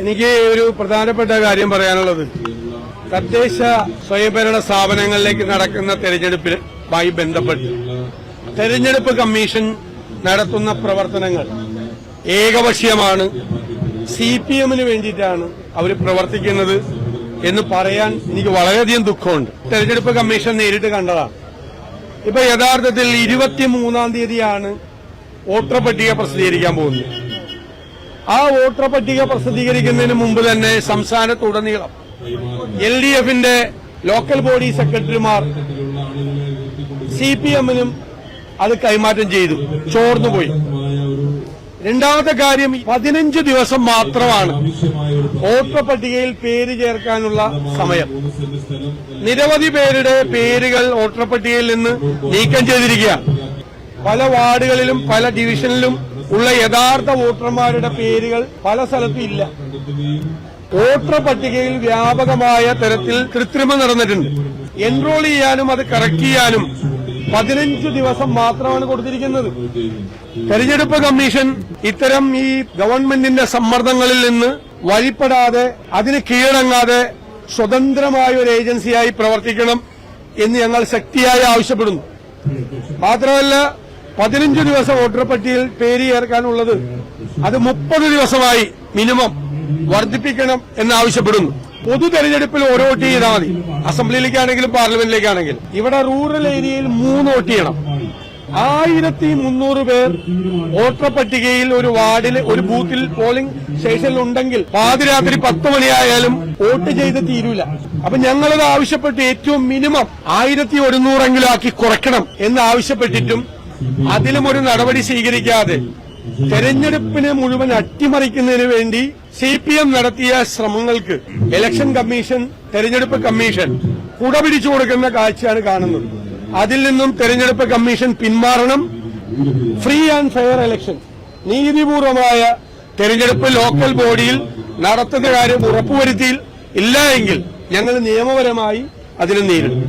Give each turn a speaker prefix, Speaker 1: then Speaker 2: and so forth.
Speaker 1: എനിക്ക് ഒരു പ്രധാനപ്പെട്ട കാര്യം പറയാനുള്ളത്. തദ്ദേശ സ്വയംഭരണ സ്ഥാപനങ്ങളിലേക്ക് നടക്കുന്ന തെരഞ്ഞെടുപ്പുമായി ബന്ധപ്പെട്ട് തെരഞ്ഞെടുപ്പ് കമ്മീഷൻ നടത്തുന്ന പ്രവർത്തനങ്ങൾ ഏകപക്ഷീയമാണ്. സി പി എമ്മിന് വേണ്ടിയിട്ടാണ് അവർ പ്രവർത്തിക്കുന്നത് എന്ന് പറയാൻ എനിക്ക് വളരെയധികം ദുഃഖമുണ്ട്. തെരഞ്ഞെടുപ്പ് കമ്മീഷൻ നേരിട്ട് കണ്ടതാണ്. ഇപ്പൊ യഥാർത്ഥത്തിൽ ഇരുപത്തിമൂന്നാം തീയതിയാണ് വോട്ടർ പട്ടിക പ്രസിദ്ധീകരിക്കാൻ പോകുന്നത്. ആ വോട്ടർ പട്ടിക പ്രസിദ്ധീകരിക്കുന്നതിന് മുമ്പ് തന്നെ സംസ്ഥാനത്തുടനീളം എൽ ഡി എഫിന്റെ ലോക്കൽ ബോഡി സെക്രട്ടറിമാർ സി പി എമ്മിനും അത് കൈമാറ്റം ചെയ്തു. ചോർന്നുപോയി. രണ്ടാമത്തെ കാര്യം പതിനഞ്ച് ദിവസം മാത്രമാണ് വോട്ടർ പട്ടികയിൽ പേര് ചേർക്കാനുള്ള സമയം. നിരവധി പേരുടെ പേരുകൾ വോട്ടർ പട്ടികയിൽ നിന്ന് നീക്കം ചെയ്തിരിക്കുകയാണ്. പല വാർഡുകളിലും പല ഡിവിഷനിലും ഉള്ള യഥാർത്ഥ വോട്ടർമാരുടെ പേരുകൾ പല സ്ഥലത്തും ഇല്ല. വോട്ടർ പട്ടികയിൽ വ്യാപകമായ തരത്തിൽ കൃത്രിമം നടന്നിട്ടുണ്ട്. എൻറോൾ ചെയ്യാനും അത് കറക്റ്റ് ചെയ്യാനും പതിനഞ്ച് ദിവസം മാത്രമാണ് കൊടുത്തിരിക്കുന്നത്. തെരഞ്ഞെടുപ്പ് കമ്മീഷൻ ഇത്തരം ഈ ഗവൺമെന്റിന്റെ സമ്മർദ്ദങ്ങളിൽ നിന്ന് വഴിപ്പെടാതെ അതിന് കീഴടങ്ങാതെ സ്വതന്ത്രമായ ഒരു ഏജൻസിയായി പ്രവർത്തിക്കണം എന്ന് ഞങ്ങൾ ശക്തിയായി ആവശ്യപ്പെടുന്നു. മാത്രമല്ല പതിനഞ്ച് ദിവസം വോട്ടർ പട്ടികയിൽ പേര് ചേർക്കാനുള്ളത് അത് മുപ്പത് ദിവസമായി മിനിമം വർദ്ധിപ്പിക്കണം എന്നാവശ്യപ്പെടുന്നു. പൊതു തെരഞ്ഞെടുപ്പിൽ ഒരു വോട്ട് ചെയ്താൽ മതി. അസംബ്ലിയിലേക്കാണെങ്കിലും പാർലമെന്റിലേക്കാണെങ്കിലും ഇവിടെ റൂറൽ ഏരിയയിൽ മൂന്ന് വോട്ട് ചെയ്യണം. ആയിരത്തി മുന്നൂറ് പേർ വോട്ടർ പട്ടികയിൽ ഒരു വാർഡിൽ ഒരു ബൂത്തിൽ പോളിംഗ് സ്റ്റേഷനിൽ ഉണ്ടെങ്കിൽ പാതിരാത്രി പത്ത് മണിയായാലും വോട്ട് ചെയ്ത് തീരൂല. അപ്പൊ ഞങ്ങളത് ആവശ്യപ്പെട്ട് ഏറ്റവും മിനിമം ആയിരത്തി ഒരുന്നൂറെങ്കിലും ആക്കി കുറയ്ക്കണം എന്ന് ആവശ്യപ്പെട്ടിട്ടും അതിലും ഒരു നടപടി സ്വീകരിക്കാതെ തെരഞ്ഞെടുപ്പിനെ മുഴുവൻ അട്ടിമറിക്കുന്നതിന് വേണ്ടി സി പി എം നടത്തിയ ശ്രമങ്ങൾക്ക് ഇലക്ഷൻ കമ്മീഷൻ തെരഞ്ഞെടുപ്പ് കമ്മീഷൻ കുടപിടിച്ചു കൊടുക്കുന്ന കാഴ്ചയാണ് കാണുന്നത്. അതിൽ നിന്നും തെരഞ്ഞെടുപ്പ് കമ്മീഷൻ പിന്മാറണം. ഫ്രീ ആൻഡ് ഫെയർ ഇലക്ഷൻ നീതിപൂർവമായ തെരഞ്ഞെടുപ്പ് ലോക്കൽ ബോഡിയിൽ നടത്തുന്ന കാര്യം ഉറപ്പുവരുത്തിയിൽ ഇല്ല എങ്കിൽ ഞങ്ങൾ നിയമപരമായി അതിനെ നേരിടും.